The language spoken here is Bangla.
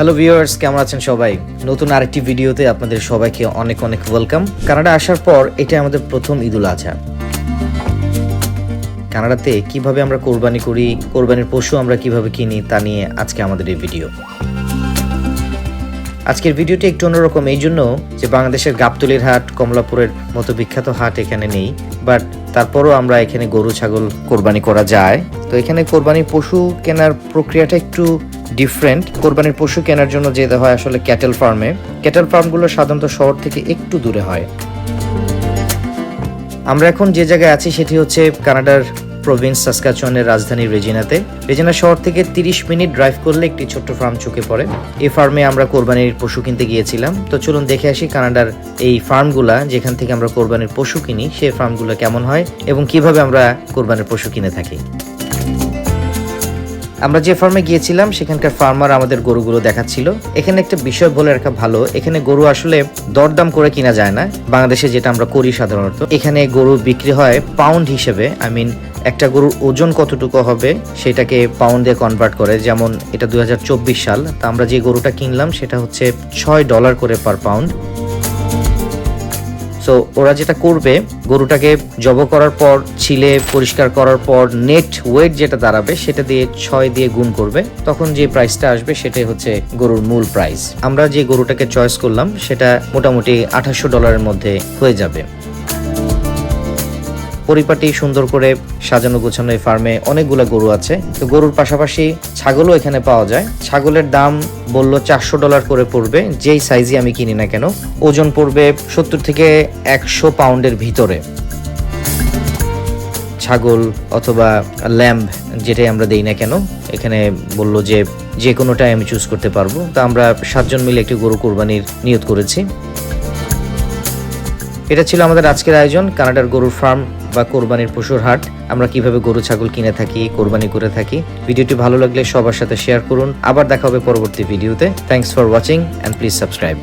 হ্যালো ভিউয়ার্স কেমন আছেন সবাই? নতুন আরেকটি ভিডিওতে আপনাদের সবাইকে অনেক অনেক ওয়েলকাম কানাডা আসার পর এটা আমাদের প্রথম ঈদুল আজহা। কানাডাতে কীভাবে আমরা কোরবানি করি, কোরবানির পশু আমরা কীভাবে কিনি, তা নিয়ে আজকে আমাদের এই ভিডিও আজকের ভিডিওটি একটু অন্যরকম, এই জন্য যে বাংলাদেশের গাবতলির হাট, কমলাপুরের মতো বিখ্যাত হাট এখানে নেই বাট তারপরও আমরা এখানে গরু, ছাগল কোরবানি করা যায়। তো এখানে কোরবানির পশু কেনার প্রক্রিয়াটা একটু ডিফারেন্ট কোরবানির পশু কেনার জন্য যেতে হয় আসলে ক্যাটেল ফার্মে ক্যাটেল ফার্মগুলো সাধারণত শহর থেকে একটু দূরে হয়। আমরা এখন যে জায়গায় আছি সেটি হচ্ছে কানাডার প্রভিন্স সাসকাচুয়ানের রাজধানী রেজিনাতে। রেজিনা শহর থেকে 30 মিনিট ড্রাইভ করলে একটি ছোট্ট ফার্ম চোখে পড়ে। এই ফার্মে আমরা কোরবানির পশু কিনতে গিয়েছিলাম। তো চলুন দেখে আসি কানাডার এই ফার্মগুলা যেখান থেকে আমরা কোরবানির পশু কিনি সেই ফার্মগুলো কেমন হয় এবং কীভাবে আমরা কোরবানির পশু কিনে থাকি। আমরা যে ফার্মে গিয়েছিলাম, সেখানকার ফার্মার আমাদের গরুগুলো দেখাচ্ছিল। এখানে একটা বিষয় বলে রাখা ভালো, এখানে গরু আসলে দরদাম করে কিনা যায় না। বাংলাদেশে যেটা আমরা করি সাধারণত, এখানে গরু বিক্রি হয় পাউন্ড হিসেবে আই মিন একটা গরুর ওজন কতটুকু হবে, সেটাকে পাউন্ডে কনভার্ট করে, যেমন এটা দুই হাজার চব্বিশ সাল। তা আমরা যে গরুটা কিনলাম, সেটা হচ্ছে ছয় ডলার করে পার পাউন্ড সো ওরা যেটা করবে, গরুটাকে জব করার পর, ছিলে পরিষ্কার করার পর নেট ওয়েট যেটা দাঁড়াবে, সেটা দিয়ে ছয় দিয়ে গুণ করবে। তখন যে প্রাইসটা আসবে, সেটাই হচ্ছে গরুর মূল প্রাইস আমরা যে গরুটাকে চয়েস করলাম, সেটা মোটামুটি আঠাশো ডলারের মধ্যে হয়ে যাবে। পরিপাটি সুন্দর করে সাজানো গোছানো এই ফার্মে অনেকগুলো গরু আছে। তো গরুর পাশাপাশি ছাগলও এখানে পাওয়া যায়। ছাগলের দাম বলল চারশো ডলার করে পড়বে, যেই সাইজই আমি কিনি না কেন। ওজন পড়বে সত্তর থেকে একশো পাউন্ডের ভিতরে। ছাগল অথবা ল্যাম্ব যেটাই আমরা দেই না কেন, এখানে বলল যে যে কোনোটাই আমি চুজ করতে পারব। তা আমরা সাতজন মিলে একটি গরু কোরবানির নিয়ত করেছি। এটা ছিল আমাদের আজকের আয়োজন, কানাডার গরুর ফার্ম বা কোরবানির পশুর হাট, আমরা কীভাবে গরু, ছাগল কিনে থাকি, কোরবানি করে থাকি, ভিডিওটি ভালো লাগলে সবার সাথে শেয়ার করুন। আবার দেখা হবে পরবর্তী ভিডিওতে। Thanks for watching and please subscribe